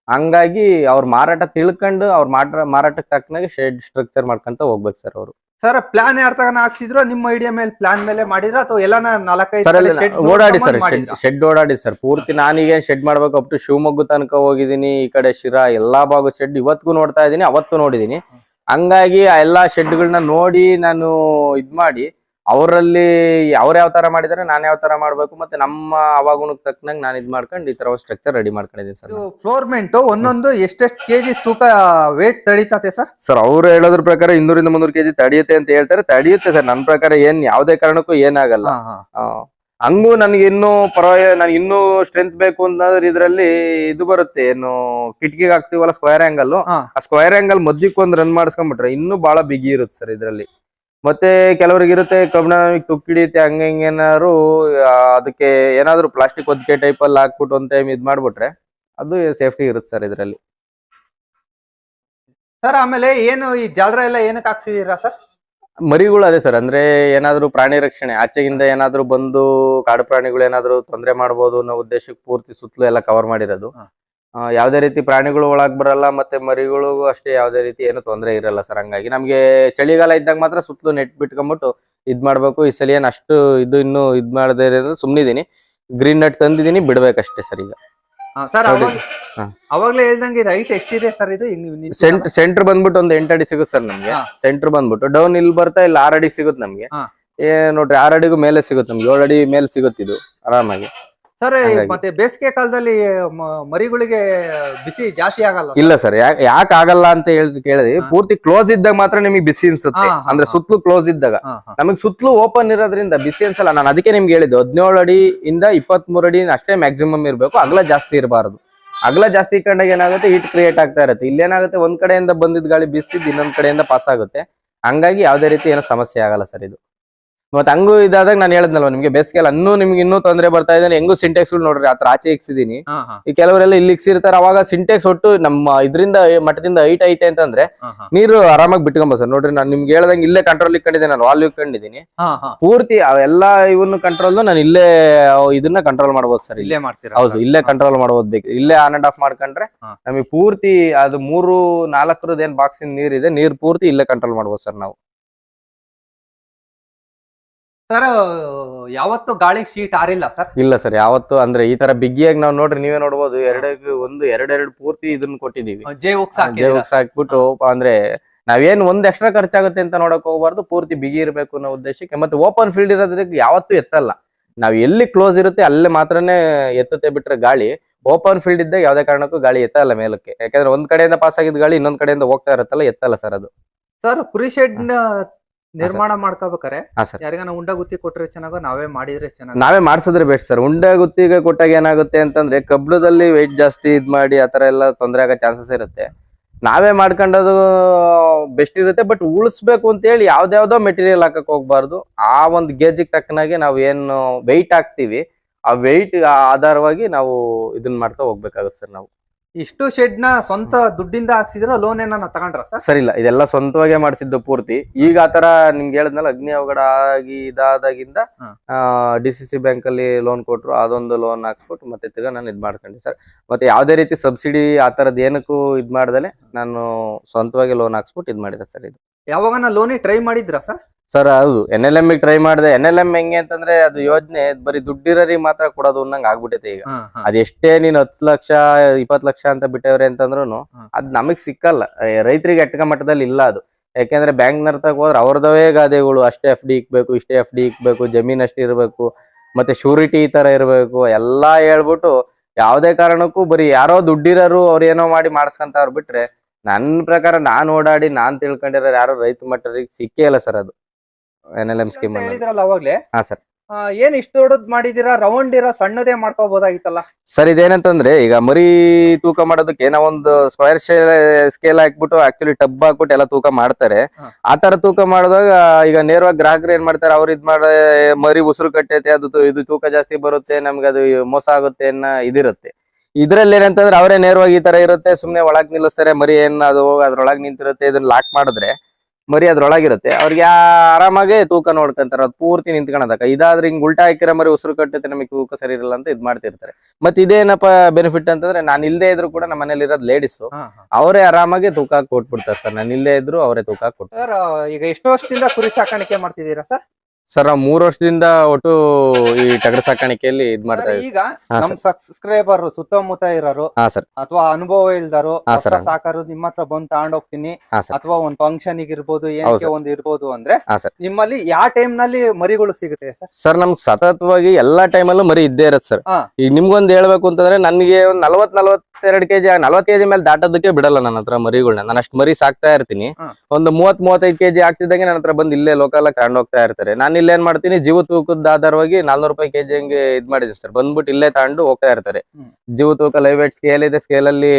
ಹಂಗಾಗಿ ಅವ್ರ ಮಾರಾಟ ತಿಳ್ಕೊಂಡು ಅವ್ರ ಮಾಟ ಮಾರಾಟಕ್ಕೆ ತಕ್ಕನಾಗೆ ಶೆಡ್ ಸ್ಟ್ರಕ್ಚರ್ ಮಾಡ್ಕೊಂತ ಹೋಗ್ಬೇಕು ಸರ್ ಅವರು. ಸರ್ ಪ್ಲಾನ್ ಯಾರ ತಗನ ಹಾಕ್ಸಿದ್ರು ನಿಮ್ಮ ಐಡಿಯಾ ಮೇಲೆ ಪ್ಲಾನ್ ಮೇಲೆ ಮಾಡಿದ್ರ ಅಥವಾ ಎಲ್ಲಾನ ನಾಲ್ಕೈದು ಓಡಾಡಿ ಸರ್ ಶೆಡ್ ಓಡಾಡಿ ಸರ್ ಪೂರ್ತಿ ನಾನೀಗ ಶೆಡ್ ಮಾಡ್ಬೇಕು ಅಪ್ ಟು ಶಿವಮೊಗ್ಗ ತನಕ ಹೋಗಿದ್ದೀನಿ ಈ ಕಡೆ ಶಿರಾ ಎಲ್ಲಾ ಭಾಗ ಶೆಡ್ ಇವತ್ತಿಗೂ ನೋಡ್ತಾ ಇದ್ದೀನಿ ಅವತ್ತು ನೋಡಿದೀನಿ ಹಂಗಾಗಿ ಆ ಎಲ್ಲಾ ಶೆಡ್ಗಳನ್ನ ನೋಡಿ ನಾನು ಇದ್ ಮಾಡಿ ಅವರಲ್ಲಿ ಅವ್ರ ಯಾವ ತರ ಮಾಡಿದಾರೆ ನಾನು ಯಾವ ತರ ಮಾಡ್ಬೇಕು ಮತ್ತೆ ನಮ್ಮ ಅವಾಗುಣಕ್ ತಕ್ಕನಂಗ್ ನಾನು ಇದ್ ಮಾಡ್ಕೊಂಡು ಈ ತರ ಸ್ಟ್ರಕ್ಚರ್ ರೆಡಿ ಮಾಡ್ಕೊಂಡಿದ್ದೀನಿ ಸರ್ ಫ್ಲೋರ್ಮೆಂಟ್ ಒಂದೊಂದು ಎಷ್ಟೆಷ್ಟು ಕೆಜಿ ತೂಕ ವೇಟ್ ತಡೀತತೆ ಸರ್? ಸರ್ ಅವ್ರು ಹೇಳೋದ್ರ ಪ್ರಕಾರ ಇನ್ನೂರಿಂದ ಮುನ್ನೂರು ಕೆಜಿ ತಡೆಯುತ್ತೆ ಅಂತ ಹೇಳ್ತಾರೆ ತಡೆಯುತ್ತೆ ಸರ್. ನನ್ನ ಪ್ರಕಾರ ಏನ್ ಯಾವ್ದೇ ಕಾರಣಕ್ಕೂ ಏನಾಗಲ್ಲ. ಹಂಗೂ ನನ್ಗೆ ಇನ್ನೂ ಪರವಾಗಿ ನನ್ಗೆ ಇನ್ನೂ ಸ್ಟ್ರೆಂತ್ ಬೇಕು ಅಂತಂದ್ರೆ ಇದ್ರಲ್ಲಿ ಇದು ಬರುತ್ತೆ ಏನು ಕಿಟಕಿಗೆ ಹಾಕ್ತಿವಲ್ಲ ಸ್ಕ್ವೇರ್ ಆಂಗಲ್ ಆ ಸ್ಕ್ವೇರ್ ಆಂಗಲ್ ಮಧ್ಯಕ್ಕೆ ಒಂದ್ ರನ್ ಮಾಡಿಸ್ಕೊಂಡ್ಬಿಟ್ರೆ ಇನ್ನೂ ಬಹಳ ಬಿಗಿ ಇರುತ್ತೆ ಸರ್ ಇದ್ರಲ್ಲಿ. ಮತ್ತೆ ಕೆಲವ್ರಿಗೆ ಇರುತ್ತೆ ಕಬ್ಬಿಣ ತುಕ್ಕಿಡಿಯುತ್ತೆ ಹಂಗ ಹಿಂಗ ಏನಾದ್ರು ಅದಕ್ಕೆ ಏನಾದ್ರು ಪ್ಲಾಸ್ಟಿಕ್ ಹೊದಿಕೆ ಟೈಪ್ ಅಲ್ಲಿ ಹಾಕ್ಬಿಟ್ಟು ಒಂದ್ ಟೈಮ್ ಇದ್ ಮಾಡ್ಬಿಟ್ರೆ ಅದು ಸೇಫ್ಟಿ ಇರುತ್ತೆ ಸರ್ ಇದ್ರಲ್ಲಿ. ಸರ್ ಆಮೇಲೆ ಏನು ಈ ಜಾಲರ ಎಲ್ಲ ಏನಕ್ಕೆ ಹಾಕ್ಸಿದೀರಾ ಸರ್ ಮರಿಗಳು ಅದೇ ಸರ್ ಅಂದ್ರೆ ಏನಾದ್ರು ಪ್ರಾಣಿ ರಕ್ಷಣೆ ಆಚೆಗಿಂದ ಏನಾದ್ರು ಬಂದು ಕಾಡು ಪ್ರಾಣಿಗಳು ಏನಾದ್ರು ತೊಂದರೆ ಮಾಡಬಹುದು ಅನ್ನೋ ಉದ್ದೇಶಕ್ಕೆ ಪೂರ್ತಿ ಸುತ್ತಲೂ ಎಲ್ಲ ಕವರ್ ಮಾಡಿರೋದು. ಯಾವ್ದೇ ರೀತಿ ಪ್ರಾಣಿಗಳು ಒಳಗ್ ಬರಲ್ಲ ಮತ್ತೆ ಮರಿಗಳಿಗೂ ಅಷ್ಟೇ ಯಾವುದೇ ರೀತಿ ಏನು ತೊಂದರೆ ಇರಲ್ಲ ಸರ್. ಹಂಗಾಗಿ ನಮ್ಗೆ ಚಳಿಗಾಲ ಇದ್ದಾಗ ಮಾತ್ರ ಸುತ್ತಲೂ ನೆಟ್ ಬಿಟ್ಕೊಂಡ್ಬಿಟ್ಟು ಇದ್ ಮಾಡ್ಬೇಕು. ಈ ಸಲ ಏನ್ ಅಷ್ಟು ಇದು ಇನ್ನು ಇದ್ ಮಾಡದೇ ಇರೋದು ಸುಮ್ನಿದೀನಿ ಗ್ರೀನ್ ನಟ್ ತಂದಿದೀನಿ ಬಿಡ್ಬೇಕಷ್ಟೇ ಸರ್ ಈಗ. ಸರ್. ಅವಾಗ್ಲೇ ಹೇಳ್ದಂಗೆ ಹೈಟ್ ಎಷ್ಟಿದೆ ಸರ್ ಇದು? ಸೆಂಟರ್ ಬಂದ್ಬಿಟ್ಟು ಒಂದ್ ಎಂಟ್ ಅಡಿ ಸಿಗುತ್ತೆ ಸರ್ ನಮ್ಗೆ. ಸೆಂಟರ್ ಬಂದ್ಬಿಟ್ಟು. ಡೌನ್ ಇಲ್ಲಿ ಬರ್ತಾ ಇಲ್ಲಿ ಆರ್ ಅಡಿ ಸಿಗುತ್ತೆ ನಮ್ಗೆ. ಏನ್ ಏ ನೋಡ್ರಿ ಆರ್ ಅಡಿಗೂ ಮೇಲೆ ಸಿಗುತ್ತೆ ನಮ್ಗೆ. ಏಳು ಅಡಿ ಮೇಲೆ ಸಿಗುತ್ತೆ ಇದು ಆರಾಮಾಗಿ. ಸರ್ ಮತ್ತೆ ಬೇಸಿಗೆ ಕಾಲದಲ್ಲಿ ಮರಿಗಳಿಗೆ ಬಿಸಿ ಜಾಸ್ತಿ ಆಗಲ್ಲ ಇಲ್ಲ ಸರ್ ಯಾಕೆ ಆಗಲ್ಲ ಅಂತ ಹೇಳಿ ಕೇಳಿ ಪೂರ್ತಿ ಕ್ಲೋಸ್ ಇದ್ದಾಗ ಮಾತ್ರ ನಿಮಗೆ ಬಿಸಿ ಅನ್ಸುತ್ತೆ. ಅಂದ್ರೆ ಸುತ್ತಲು ಕ್ಲೋಸ್ ಇದ್ದಾಗ. ನಮಗೆ ಸುತ್ತಲೂ ಓಪನ್ ಇರೋದ್ರಿಂದ ಬಿಸಿ ಅನ್ಸಲ್ಲ. ನಾನು ಅದಕ್ಕೆ ನಿಮ್ಗೆ ಹೇಳಿದ್ದು ಹದಿನೇಳು ಅಡಿ ಇಂದ ಇಪ್ಪತ್ತ್ ಮೂರು ಅಡಿ ಅಷ್ಟೇ ಮ್ಯಾಕ್ಸಿಮಮ್ ಇರಬೇಕು. ಅಗಲ ಜಾಸ್ತಿ ಇರಬಾರದು. ಅಗಲ ಜಾಸ್ತಿ ಕಂಡಾಗ ಏನಾಗುತ್ತೆ ಹೀಟ್ ಕ್ರಿಯೇಟ್ ಆಗ್ತಾ ಇರುತ್ತೆ. ಇಲ್ಲೇನಾಗುತ್ತೆ ಒಂದ್ ಕಡೆಯಿಂದ ಬಂದಿದ್ ಗಾಳಿ ಬಿಸಿದ್ ಇನ್ನೊಂದ್ ಕಡೆಯಿಂದ ಪಾಸ್ ಆಗುತ್ತೆ. ಹಂಗಾಗಿ ಯಾವ್ದೇ ರೀತಿ ಏನೋ ಸಮಸ್ಯೆ ಆಗಲ್ಲ ಸರ್ ಇದು. ಮತ್ತೆ ಹಂಗೂ ಇದಾದಾಗ ನಾನು ಹೇಳಿದ್ನಲ್ವ ನಿಮ್ಗೆ ಬೇಸಿಗೆಲ್ಲ ಅನ್ನೂ ನಿಮ್ಗೆ ಇನ್ನೂ ತೊಂದರೆ ಬರ್ತಾ ಇದೆ ಹೆಂಗೂ ಸಿಂಟೆಕ್ಸ್ ನೋಡ್ರಿ ಆತರ ಆಚೆ ಇಕ್ಸಿದೀನಿ. ಈ ಕೆಲವರೆಲ್ಲ ಇಲ್ಲಿ ಇಕ್ಸಿರ್ತಾರೆ ಅವಾಗ ಸಿಂಟೆಕ್ಸ್ ಒಟ್ಟು ನಮ್ಮ ಇದರಿಂದ ಮಠದಿಂದ ಹೈಟ್ ಐತೆ ಅಂತಂದ್ರೆ. ನೀರು ಆರಾಮಾಗಿ ಬಿಟ್ಕೊಂಬ ಸರ್. ನೋಡ್ರಿ ನಾನು ನಿಮ್ಗೆ ಹೇಳ್ದಂಗೆ ಇಲ್ಲೇ ಕಂಟ್ರೋಲ್ ಇಕ್ಕೊಂಡಿದ್ದೆ ನಾನು ವಾಲ್ ಹಾ. ಪೂರ್ತಿ ಎಲ್ಲಾ ಇವನ್ನು ಕಂಟ್ರೋಲ್ ನಾನು ಇಲ್ಲೇ ಇದನ್ನ ಕಂಟ್ರೋಲ್ ಮಾಡ್ಬೋದು ಸರ್ ಇಲ್ಲೇ. ಮಾಡ್ತೀರಾ? ಹೌದು ಇಲ್ಲೇ ಕಂಟ್ರೋಲ್ ಮಾಡ್ಬೋದು ಬೇಕು. ಇಲ್ಲೇ ಆನ್ ಅಂಡ್ ಆಫ್ ಮಾಡ್ಕೊಂಡ್ರೆ. ನಮಗೆ ಪೂರ್ತಿ ಅದು ಮೂರು ನಾಲ್ಕರದ್ದು ಏನ್ ಬಾಕ್ಸಿನ ನೀರಿದೆ ಇದೆ ನೀರ್ ಪೂರ್ತಿ ಇಲ್ಲೇ ಕಂಟ್ರೋಲ್ ಮಾಡ್ಬೋದು ಸರ್ ನಾವು. ಸರ್ ಯಾವತ್ತು ಗಾಳಿಗೆ ಶೀಟ್ ಆರಿಲ್ಲ ಸರ್. ಇಲ್ಲ ಸರ್ ಯಾವತ್ತು ಅಂದ್ರೆ ಈ ತರ ಬಿಗಿಯಾಗಿ ನಾವು ನೋಡ್ರಿ ನೀವೇ ನೋಡಬಹುದು ಎರಡಕ್ಕೆ ಒಂದು ಎರಡೆರಡು ಪೂರ್ತಿ ಇದನ್ನ ಕೊಟ್ಟಿದೀವಿ. ಜೈ ಉಕ್ಸ್ ಹಾಕ್ಬಿಟ್ಟು ಅಂದ್ರೆ ನಾವೇನ್ ಒಂದ್ ಎಕ್ಸ್ಟ್ರಾ ಖರ್ಚಾಗುತ್ತೆ ಅಂತ ನೋಡಕ್ ಹೋಗ್ಬಾರ್ದು ಪೂರ್ತಿ ಬಿಗಿ ಇರಬೇಕು ಅನ್ನೋ ಉದ್ದೇಶಕ್ಕೆ. ಮತ್ತೆ ಓಪನ್ ಫೀಲ್ಡ್ ಇರೋದ್ರಿಗೆ ಯಾವತ್ತೂ ಎತ್ತಲ್ಲ. ನಾವ್ ಎಲ್ಲಿ ಕ್ಲೋಸ್ ಇರುತ್ತೆ ಅಲ್ಲೇ ಮಾತ್ರನೇ ಎತ್ತುತ್ತೆ ಬಿಟ್ರೆ ಗಾಳಿ. ಓಪನ್ ಫೀಲ್ಡ್ ಇದ್ದಾಗ ಯಾವ್ದೇ ಕಾರಣಕ್ಕೂ ಗಾಳಿ ಎತ್ತಲ್ಲ ಮೇಲಕ್ಕೆ. ಯಾಕಂದ್ರೆ ಒಂದ್ ಕಡೆಯಿಂದ ಪಾಸ್ ಆಗಿದ್ ಗಾಳಿ ಇನ್ನೊಂದ್ ಕಡೆಯಿಂದ ಹೋಗ್ತಾ ಇರುತ್ತಲ್ಲ ಎತ್ತಲ್ಲ ಸರ್ ಅದು. ಸರ್ ಕುರಿ ಶೆಡ್ ನಿರ್ಮಾಣ ಮಾಡ್ಕೋಬೇಕಾರೆ ಯಾರಿಗಾನ ಉಂಡ ಗುತ್ತಿ ಕೊಟ್ರೆ ಚೆನ್ನಾಗೋ ನಾವೇ ಮಾಡಿದ್ರೆ ಚೆನ್ನಾಗಿ? ನಾವೇ ಮಾಡ್ಸಿದ್ರೆ ಬೆಸ್ಟ್ ಸರ್. ಉಂಡ ಗುತ್ತಿಗೆ ಕೊಟ್ಟಾಗ ಏನಾಗುತ್ತೆ ಅಂತಂದ್ರೆ ಕಬ್ಬಿಣದಲ್ಲಿ ವೆಯ್ಟ್ ಜಾಸ್ತಿ ಇದ್ ಮಾಡಿ ಆತರ ಎಲ್ಲ ತೊಂದರೆ ಆಗೋ ಚಾನ್ಸಸ್ ಇರುತ್ತೆ. ನಾವೇ ಮಾಡ್ಕೊಂಡದು ಬೆಸ್ಟ್ ಇರುತ್ತೆ ಬಟ್ ಉಳಿಸ್ಬೇಕು ಅಂತ ಹೇಳಿ ಯಾವ್ದ್ಯಾವ್ದೋ ಮೆಟೀರಿಯಲ್ ಹಾಕಕ್ ಹೋಗ್ಬಾರ್ದು. ಆ ಒಂದು ಗೇಜಿಗೆ ತಕ್ಕನಾಗೆ ನಾವು ಏನು ವೆಯ್ಟ್ ಹಾಕ್ತಿವಿ. ಆ ವೆಯ್ಟ್ ಆಧಾರವಾಗಿ ನಾವು ಇದನ್ನ ಮಾಡ್ತಾ ಹೋಗ್ಬೇಕಾಗುತ್ತೆ ಸರ್ ನಾವು. ಇಷ್ಟು ಶೆಡ್ನ ಸ್ವಂತ ದುಡ್ಡಿಂದ ಹಾಕ್ಸಿದ್ರ ಲೋನ್ ಏನಾನ ತಗೊಂಡ್ರ ಸರ್? ಸರಿ ಇಲ್ಲ ಇದೆಲ್ಲ ಸ್ವಂತವಾಗೇ ಮಾಡಿಸಿದ್ದು ಪೂರ್ತಿ. ಈಗ ಆತರ ನಿಮ್ಗೆ ಹೇಳದ್ನಲ್ಲ ಅಗ್ನಿ ಅವಘಡ ಆಗಿ ಇದಾದಾಗಿಂದ. ಡಿ ಸಿ ಸಿ ಬ್ಯಾಂಕ್ ಅಲ್ಲಿ ಲೋನ್ ಕೊಟ್ರು ಅದೊಂದು ಲೋನ್ ಹಾಕ್ಸ್ಬಿಟ್ಟು ಮತ್ತೆ ತಿರ್ಗಾ ನಾನು ಇದ್ ಮಾಡ್ಕೊಂಡೆ ಸರ್. ಮತ್ತೆ ಯಾವ್ದೇ ರೀತಿ ಸಬ್ಸಿಡಿ ಆ ತರದ್ ಏನಕ್ಕೂ ಇದ್ ಮಾಡ್ದಲೆ ನಾನು ಸ್ವಂತವಾಗಿ ಲೋನ್ ಹಾಕ್ಸ್ಬಿಟ್ಟು ಇದ್ ಮಾಡಿದೆ ಸರ್ ಇದು. ಯಾವಾಗನ ಲೋನ್ ಟ್ರೈ ಮಾಡಿದ್ರ ಸರ್? ಸರ್ ಹೌದು. ಎನ್ ಎಲ್ ಎಂ ಟ್ರೈ ಮಾಡಿದೆ ಎನ್ ಎಲ್ ಎಂ ಹೆಂಗೆ ಅಂತಂದ್ರೆ ಅದು ಯೋಜನೆ ಬರೀ ದುಡ್ಡಿರೋರಿಗೆ ಮಾತ್ರ ಕೊಡೋದು ಅನ್ನಂಗ್ ಆಗ್ಬಿಟ್ಟೈತೆ ಈಗ. ಅದೆಷ್ಟೇ ನೀನ್ ಹತ್ತು ಲಕ್ಷ ಇಪ್ಪತ್ ಲಕ್ಷ ಅಂತ ಬಿಟ್ಟವ್ರೆ ಅಂತಂದ್ರು. ಅದ್ ನಮಗ್ ಸಿಕ್ಕಲ್ಲ. ರೈತರಿಗೆ ಎಟ್ಕ ಮಟ್ಟದಲ್ಲಿ ಇಲ್ಲ ಅದು. ಯಾಕೆಂದ್ರೆ ಬ್ಯಾಂಕ್ ನರ್ತಕ್ ಹೋದ್ರೆ ಅವ್ರದವೇ ಗಾದೆಗಳು ಅಷ್ಟೇ ಎಫ್ ಡಿ ಇಕ್ಬೇಕು ಇಷ್ಟೇ ಎಫ್ ಡಿ ಇಕ್ಬೇಕು ಜಮೀನ್ ಅಷ್ಟೇ ಇರ್ಬೇಕು ಮತ್ತೆ ಶೂರಿಟಿ ಈ ತರ ಇರ್ಬೇಕು ಎಲ್ಲಾ ಹೇಳ್ಬಿಟ್ಟು ಯಾವ್ದೇ ಕಾರಣಕ್ಕೂ ಬರೀ ಯಾರೋ ದುಡ್ಡಿರೋರು ಅವ್ರ ಏನೋ ಮಾಡಿ ಮಾಡಿಸ್ಕೊಂತಾವ್ರು ಬಿಟ್ರೆ ನನ್ನ ಪ್ರಕಾರ ನಾನ್ ಓಡಾಡಿ ನಾನ್ ತಿಳ್ಕೊಂಡಿರೋ ಯಾರೋ ರೈತ ಮಟ್ಟರಿಗೆ ಸಿಕ್ಕೇ ಇಲ್ಲ ಸರ್ ಅದು. ಎನ್ ಎಲ್ ಎಂ ಸ್ಕೀಮ್ ಅನ್ನೋದು ಹೇಳಿದ್ರಲ್ಲ ಅವಾಗ್ಲೇ? ಹಾ ಸರ್. ಏನ್ ಇಷ್ಟು ದೊಡ್ಡದ್ ಮಾಡಿದೀರಾ? ರೌಂಡ್ ಇರೋ ಸಣ್ಣದೇ ಮಾಡ್ಕೋಬಹುದಾಗಿತ್ತಲ್ಲ ಸರ್ ಇದೇನಂತಂದ್ರೆ ಈಗ ಮರಿ ತೂಕ ಮಾಡೋದಕ್ಕೆ ಏನೋ ಒಂದು ಸ್ಕ್ವೇರ್ ಸ್ಕೇಲ್ ಹಾಕ್ಬಿಟ್ಟು ಆಕ್ಚುಲಿ ಟಬ್ ಹಾಕ್ಬಿಟ್ಟು ಎಲ್ಲ ತೂಕ ಮಾಡ್ತಾರೆ. ಆತರ ಆ ತರ ತೂಕ ಮಾಡಿದಾಗ ಈಗ ನೇರವಾಗಿ ಗ್ರಾಹಕರು ಏನ್ ಮಾಡ್ತಾರೆ? ಅವ್ರು ಇದ್ ಮಾಡ ಮರಿ ಉಸಿರು ಕಟ್ಟೈತೆ ಅದು ಇದು ತೂಕ ಜಾಸ್ತಿ ಬರುತ್ತೆ ನಮ್ಗೆ ಅದು ಮೋಸ ಆಗುತ್ತೆ ಅನ್ನೋ ಇದಿರುತ್ತೆ. ಇದ್ರಲ್ಲಿ ಏನಂತಂದ್ರೆ ಅವರೇ ನೇರವಾಗಿ ಈ ತರ ಇರುತ್ತೆ ಸುಮ್ನೆ ಒಳಗ್ ನಿಲ್ಲಿಸ್ತಾರೆ ಮರಿ ಏನ್ ಅದು ಅದ್ರೊಳಗ್ ನಿಂತಿರುತ್ತೆ ಇದನ್ನ ಲಾಕ್ ಮಾಡಿದ್ರೆ. ಮರಿ ಅದ್ರೊಳಗಿರುತ್ತೆ ಅವ್ರಿಗೆ ಆರಾಮಾಗೆ ತೂಕ ನೋಡ್ಕೊಂತಾರೆ. ಅದು ಪೂರ್ತಿ ನಿಂತ್ಕೊಳದಕ್ಕ. ಇದಾದ್ರೆ ಹಿಂಗ್ ಉಲ್ಟಾ ಹಾಕಿರೋ ಮರಿ ಉಸಿರು ಕಟ್ಟುತ್ತೆ ನಮಗೆ ತೂಕ ಸರಿ ಇರಲ್ಲ ಅಂತ ಇದ್ ಮಾಡ್ತಿರ್ತಾರೆ. ಮತ್ತೆ ಇದೇನಪ್ಪ ಬೆನಿಫಿಟ್ ಅಂತಂದ್ರೆ ನಾನು ಇಲ್ಲದೆ ಇದ್ರು ಕೂಡ ನಮ್ಮ ಮನೇಲಿ ಇರೋದು ಲೇಡೀಸ್ ಅವರೇ ಆರಾಮಾಗಿ ತೂಕ ಕೊಟ್ಬಿಡ್ತಾರೆ ಸರ್. ನಾನು ಇಲ್ಲದೆ ಇದ್ರು ಅವರೇ ತೂಕ ಕೊಡ್ತಾರೆ ಸರ್ ಈಗ ಎಷ್ಟು ವರ್ಷದಿಂದ ಕುರಿ ಸಾಕಾಣಿಕೆ ಮಾಡ್ತಿದ್ದೀರಾ ಸರ್? ಸರ್ ನಾವು ಮೂರು ವರ್ಷದಿಂದ ಒಟ್ಟು ಈ ಟಗರ ಸಾಕಾಣಿಕೆಯಲ್ಲಿ ಇದ್ ಮಾಡ್ತಾ ಇದ್ದೀವಿ ಈಗ ಹಾ ನಮ್ ಸಬ್ಸ್ಕ್ರೈಬರ್ ಸುತ್ತಮುತ್ತ ಇರೋರು ಹಾ ಸರ್. ಅಥವಾ ಅನುಭವ ಇಲ್ದಾರು ಹಾ, sir. ಸಾಕಾರು ನಿಮ್ಮ ಹತ್ರ ಬಂದು ತಗೊಂಡೋಗ್ತೀನಿ ಹಾ ಸರ್. ಅಥವಾ ಒಂದ್ ಫಂಕ್ಷನ್ ಇರ್ಬೋದು ಏನಕ್ಕೆ ಒಂದ್ ಇರ್ಬೋದು ಅಂದ್ರೆ ಹಾ ಸರ್. ನಿಮ್ಮಲ್ಲಿ ಯಾವ ಟೈಮ್ನಲ್ಲಿ ಮರಿಗಳು ಸಿಗುತ್ತೆ ಸರ್? ಸರ್ ನಮ್ಗೆ ಸತತವಾಗಿ ಎಲ್ಲಾ ಟೈಮಲ್ಲೂ ಮರಿ ಇದ್ದೇ ಇರತ್ತೆ ಸರ್. ಹಾ. ಈಗ ನಿಮ್ಗೊಂದ್ ಹೇಳ್ಬೇಕು ಅಂತಂದ್ರೆ ನನಗೆ ಒಂದ್ ನಲ್ವತ್ ನಲ್ವತ್ತೆರಡು ಕೆಜಿ ನಲ್ವತ್ ಕೆಜಿ ಮೇಲೆ ದಾಟೋದಕ್ಕೆ ಬಿಡಲ್ಲ ನನ್ನ ಹತ್ರ ಮರಿಗಳನ್ನ ನಾನು ಅಷ್ಟು ಮರಿ ಸಾಕ್ತಾ ಇರ್ತೀನಿ. ಒಂದು ಮೂವತ್ ಮೂವತ್ತೈದು ಕೆಜಿ ಆಗ್ತಿದ್ದಂಗೆ ನನ್ನ ಹತ್ರ ಬಂದು ಇಲ್ಲೇ ಲೋಕಲ್ ಕಂಡು ಹೋಗ್ತಾ ಇರ್ತಾರೆ. ನಾನು ಇಲ್ಲೇ ಏನ್ ಮಾಡ್ತೀನಿ ಜೀವ ತೂಕದ ಆಧಾರವಾಗಿ ನಾಲ್ನೂರು ರೂಪಾಯಿ ಕೆಜಿ ಹಂಗೆ ಇದ್ ಮಾಡಿದ್ದೀನಿ ಸರ್. ಬಂದ್ಬಿಟ್ಟು ಇಲ್ಲೇ ತಗೊಂಡು ಹೋಗ್ತಾ ಇರ್ತಾರೆ. ಜೀವ ತೂಕ ಲೈವ್ ವೇಟ್ ಸ್ಕೇಲ್ ಇದೆ ಸ್ಕೇಲ್ ಅಲ್ಲಿ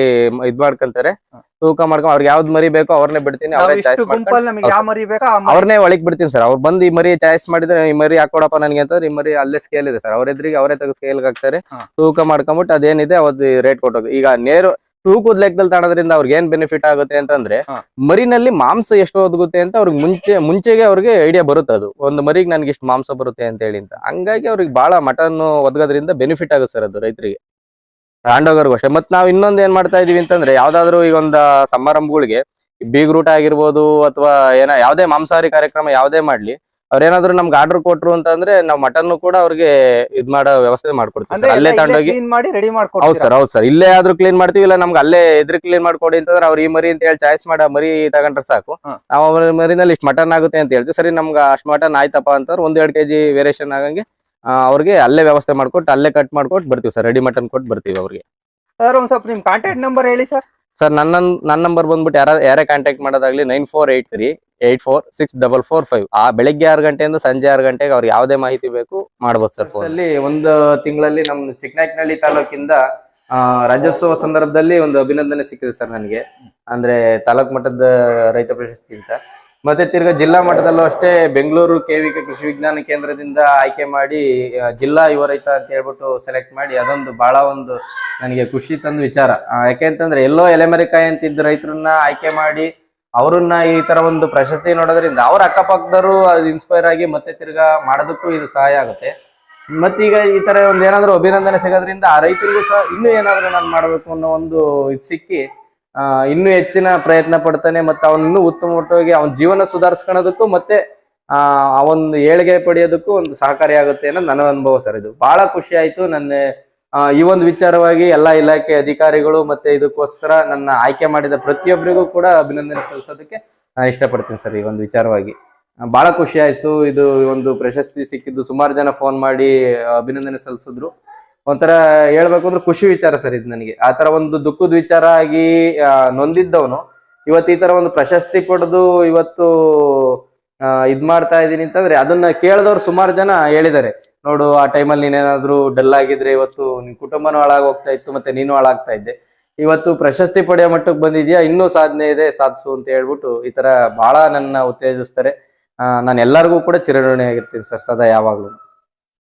ಇದ್ ಮಾಡ್ಕೊಂತಾರೆ. ತೂಕ ಮಾಡ್ಕೊಂಡು ಅವ್ರಿಗೆ ಯಾವ್ದು ಮರಿ ಬೇಕೋ ಅವ್ರನ್ನೇ ಬಿಡ್ತೀನಿ ಅವ್ರೇ ಚಾಯ್ಸ್ ಗುಂಪಲ್ಲಿ ನಮಗೆ ಯಾವ ಮರಿ ಬೇಕಾ ಆ ಮರಿ- ಅವ್ರನ್ನೇ ಒಳಗ್ ಬಿಡ್ತೀನಿ ಸರ್. ಅವ್ರು ಬಂದು ಈ ಮರಿ ಚಾಯ್ಸ್ ಮಾಡಿದ್ರೆ ಈ ಮರಿ ಹಾಕೊಡಪ್ಪ ನನಗೆ ಅಂತಂದ್ರೆ ಈ ಮರಿ ಅಲ್ಲೇ ಸ್ಕೇಲ್ ಇದೆ ಸರ್. ಅವ್ರ ಎದುರಿಗೆ ಅವರೇ ತೆಗೆದು ಸ್ಕೇಲ್ ಹಾಕ್ತಾರೆ. ಹಾ. ತೂಕ ಮಾಡ್ಕೊಂಬಿಟ್ಟು ಅದೇನಿದೆ ಅವತ್ತು ರೇಟ್ ಕೊಟ್ಟೋದು ಈಗ ನೇರ ತೂಕದ ಲೆಕ್ಕದಲ್ಲಿ ತಾಣೋದ್ರಿಂದ ಅವ್ರಿಗೆ ಏನ್ ಬೆನಿಫಿಟ್ ಆಗುತ್ತೆ ಅಂತಂದ್ರೆ ಹಾ. ಮರಿನಲ್ಲಿ ಮಾಂಸ ಎಷ್ಟು ಒದಗುತ್ತೆ ಅಂತ ಅವ್ರಿಗೆ ಮುಂಚೆ ಮುಂಚೆಗೆ ಅವ್ರಿಗೆ ಐಡಿಯಾ ಬರುತ್ತೆ ಅದು. ಒಂದು ಮರಿಗೆ ನನ್ಗೆ ಇಷ್ಟು ಮಾಂಸ ಬರುತ್ತೆ ಅಂತ ಹೇಳಿ ಅಂತ. ಹಂಗಾಗಿ ಅವ್ರಿಗೆ ಬಹಳ ಮಟನ್ ಒದಗೋದ್ರಿಂದ ಬೆನಿಫಿಟ್ ಆಗುತ್ತೆ ಸರ್ ಅದು ರೈತರಿಗೆ. ತಗೊಂಡೋಗೋರ್ಗು ಅಷ್ಟೇ. ಮತ್ತೆ ನಾವು ಇನ್ನೊಂದ್ ಏನ್ ಮಾಡ್ತಾ ಇದೀವಿ ಅಂತಂದ್ರೆ ಯಾವ್ದಾದ್ರು ಈಗ ಒಂದ್ ಸಮಾರಂಭಗಳಿಗೆ ಬೀಗ್ರೂಟ ಆಗಿರ್ಬೋದು ಅಥವಾ ಏನ ಯಾವ್ದೇ ಮಾಂಸಾಹಾರಿ ಕಾರ್ಯಕ್ರಮ ಯಾವ್ದೇ ಮಾಡ್ಲಿ ಅವ್ರೇನಾದ್ರು ನಮ್ಗೆ ಆರ್ಡರ್ ಕೊಟ್ರು ಅಂತಂದ್ರೆ ನಾವು ಮಟನ್ ಕೂಡ ಅವ್ರಿಗೆ ಇದ್ ಮಾಡೋ ವ್ಯವಸ್ಥೆ ಮಾಡ್ಕೊಡ್ತೀವಿ. ಅಲ್ಲೇ ತಗೊಂಡೋಗಿ ಮಾಡಿ ರೆಡಿ ಹೌದ್ ಸರ್ ಹೌದ್ ಸರ್. ಇಲ್ಲೇ ಆದ್ರೂ ಕ್ಲೀನ್ ಮಾಡ್ತೀವಿ ಇಲ್ಲ ನಮ್ಗೆ ಅಲ್ಲೇ ಎದ್ರಿ ಕ್ಲೀನ್ ಮಾಡ್ಕೊಡಿ ಅಂತಂದ್ರೆ ಅವ್ರ ಈ ಮರಿ ಅಂತ ಹೇಳಿ ಚಾಯ್ಸ್ ಮಾಡ ಮರಿ ತಗೊಂಡ್ರೆ ಸಾಕು. ನಾವು ಅವ್ರ ಮರಿನಲ್ಲಿ ಇಷ್ಟು ಮಟನ್ ಆಗುತ್ತೆ ಅಂತ ಹೇಳ್ತೀವಿ. ಸರಿ ನಮ್ಗೆ ಅಷ್ಟು ಮಟನ್ ಆಯ್ತಪ್ಪ ಅಂತಂದ್ರೆ ಒಂದ್ ಎರಡು ಕೆಜಿ ವೇರಿಯೇಷನ್ ಆಗಂಗೆ ಅವ್ರಿಗೆ ಅಲ್ಲೇ ವ್ಯವಸ್ಥೆ ಮಾಡ್ಕೊಟ್ಟು ಅಲ್ಲೇ ಕಟ್ ಮಾಡ್ಕೊಟ್ಟು ಬರ್ತೀವಿ ಸರ್ ರೆಡಿ ಮಟನ್ ಕೊಟ್ಟು ಬರ್ತೀವಿ ಅವ್ರಿಗೆ. ಸರ್ ಒಂದ್ ಸ್ವಲ್ಪ ನಿಮ್ ಕಾಂಟ್ಯಾಕ್ಟ್ ನಂಬರ್ ಹೇಳಿ ಸರ್ ಸರ್ ನನ್ನ ನನ್ನ ನಂಬರ್ ಬಂದ್ಬಿಟ್ಟು ಯಾರ ಯಾರೇ ಕಾಂಟ್ಯಾಕ್ಟ್ ಮಾಡೋದಾಗ್ಲಿ nine four eight three eight four six double four five ಆ ಬೆಳಗ್ಗೆ ಆರು ಗಂಟೆಯಿಂದ ಸಂಜೆ ಆರು ಗಂಟೆಗೆ ಅವ್ರಿಗೆ ಯಾವುದೇ ಮಾಹಿತಿ ಬೇಕು ಮಾಡ್ಬೋದು ಸರ್ ಫೋನ್ ಅಲ್ಲಿ ಒಂದು ತಿಂಗಳಲ್ಲಿ ನಮ್ಮ ಚಿಕ್ಕನಾಯಕನಹಳ್ಳಿ ತಾಲೂಕಿಂದ ಆ, ರಾಜ್ಯೋತ್ಸವ ಸಂದರ್ಭದಲ್ಲಿ ಒಂದು ಅಭಿನಂದನೆ ಸಿಕ್ಕಿದೆ ಸರ್ ನನಗೆ. ಅಂದ್ರೆ ತಾಲೂಕ್ ಮಟ್ಟದ ರೈತ ಪ್ರಶಸ್ತಿ ಅಂತ. ಮತ್ತೆ ತಿರ್ಗಾ ಜಿಲ್ಲಾ ಮಟ್ಟದಲ್ಲೂ ಅಷ್ಟೇ ಬೆಂಗಳೂರು ಕೆವಿಕೆ ಕೃಷಿ ವಿಜ್ಞಾನ ಕೇಂದ್ರದಿಂದ ಆಯ್ಕೆ ಮಾಡಿ ಜಿಲ್ಲಾ ಯುವ ರೈತ ಅಂತ ಹೇಳ್ಬಿಟ್ಟು ಸೆಲೆಕ್ಟ್ ಮಾಡಿ ಅದೊಂದು ಬಹಳ ಒಂದು ನನಗೆ ಖುಷಿ ತಂದ ವಿಚಾರ. ಯಾಕೆ ಯಾಕೆಂತಂದ್ರೆ ಎಲ್ಲೋ ಎಲೆಮರಿಕಾಯಿ ಅಂತಿದ್ದ ರೈತರನ್ನ ಆಯ್ಕೆ ಮಾಡಿ ಅವ್ರನ್ನ ಈ ತರ ಒಂದು ಪ್ರಶಸ್ತಿ ನೋಡೋದ್ರಿಂದ ಅವ್ರ ಅಕ್ಕಪಕ್ಕದವರು ಅದು ಇನ್ಸ್ಪೈರ್ ಆಗಿ ಮತ್ತೆ ತಿರ್ಗಾ ಮಾಡೋದಕ್ಕೂ ಇದು ಸಹಾಯ ಆಗುತ್ತೆ. ಮತ್ತೀಗ ಈ ತರ ಒಂದ್ ಏನಾದ್ರು ಅಭಿನಂದನೆ ಸಿಗೋದ್ರಿಂದ ಆ ರೈತರಿಗೂ ಸಹ ಇನ್ನೂ ಏನಾದ್ರು ನಾನು ಮಾಡ್ಬೇಕು ಅನ್ನೋ ಒಂದು ಇದು ಸಿಕ್ಕಿ ಇನ್ನೂ ಹೆಚ್ಚಿನ ಪ್ರಯತ್ನ ಪಡ್ತಾನೆ ಮತ್ತೆ ಅವನು ಇನ್ನೂ ಉತ್ತಮವಾಗಿ ಅವನ ಜೀವನ ಸುಧಾರಿಸ್ಕೊಳ್ಳೋದಕ್ಕೂ ಮತ್ತೆ, ಆ ಒಂದು ಏಳಿಗೆ ಪಡೆಯೋದಕ್ಕೂ ಒಂದು ಸಹಕಾರಿಯಾಗುತ್ತೆ ಅನ್ನೋ ನನ್ನ ಅನುಭವ ಸರ್ ಇದು. ಬಹಳ ಖುಷಿ ಆಯ್ತು ನನ್ನ ಈ ಒಂದು ವಿಚಾರವಾಗಿ ಎಲ್ಲಾ ಇಲಾಖೆ ಅಧಿಕಾರಿಗಳು ಮತ್ತೆ ಇದಕ್ಕೋಸ್ಕರ ನನ್ನ ಆಯ್ಕೆ ಮಾಡಿದ ಪ್ರತಿಯೊಬ್ಬರಿಗೂ ಕೂಡ ಅಭಿನಂದನೆ ಸಲ್ಲಿಸೋದಕ್ಕೆ ನಾನು ಇಷ್ಟಪಡ್ತೀನಿ ಸರ್ ಈ ಒಂದು ವಿಚಾರವಾಗಿ. ಬಹಳ ಖುಷಿ ಆಯ್ತು. ಇದು ಒಂದು ಪ್ರಶಸ್ತಿ ಸಿಕ್ಕಿದ್ದು ಸುಮಾರು ಜನ ಫೋನ್ ಮಾಡಿ ಅಭಿನಂದನೆ ಸಲ್ಲಿಸಿದ್ರು. ಒಂಥರ ಹೇಳ್ಬೇಕು ಅಂದ್ರೆ ಖುಷಿ ವಿಚಾರ ಸರ್ ಇದು ನನಗೆ. ಆ ತರ ಒಂದು ದುಃಖದ ವಿಚಾರ ಆಗಿ ನೊಂದಿದ್ದವನು, ಇವತ್ತು ಈ ತರ ಒಂದು ಪ್ರಶಸ್ತಿ ಪಡೆದು ಇವತ್ತು ಇದ್ ಮಾಡ್ತಾ ಇದೀನಿ ಅಂತಂದ್ರೆ ಅದನ್ನ ಕೇಳಿದವ್ರು ಸುಮಾರು ಜನ ಹೇಳಿದ್ದಾರೆ. ನೋಡು, ಆ ಟೈಮಲ್ಲಿ ನೀನೇನಾದ್ರೂ ಡಲ್ ಆಗಿದ್ರೆ ಇವತ್ತು ನಿನ್ ಕುಟುಂಬನೂ ಹಾಳಾಗಿ ಹೋಗ್ತಾ ಇತ್ತು, ಮತ್ತೆ ನೀನು ಹಾಳಾಗ್ತಾ ಇದ್ದೆ. ಇವತ್ತು ಪ್ರಶಸ್ತಿ ಪಡೆಯೋ ಮಟ್ಟಕ್ಕೆ ಬಂದಿದ್ಯಾ? ಇನ್ನೂ ಸಾಧನೆ ಇದೆ, ಸಾಧಿಸು ಅಂತ ಹೇಳ್ಬಿಟ್ಟು ಈ ತರ ಬಹಳ ನನ್ನ ಉತ್ತೇಜಿಸ್ತಾರೆ. ನಾನು ಎಲ್ಲರಿಗೂ ಕೂಡ ಚಿರಋಣಿಯಾಗಿರ್ತೀನಿ ಸರ್, ಸದಾ ಯಾವಾಗ್ಲೂ.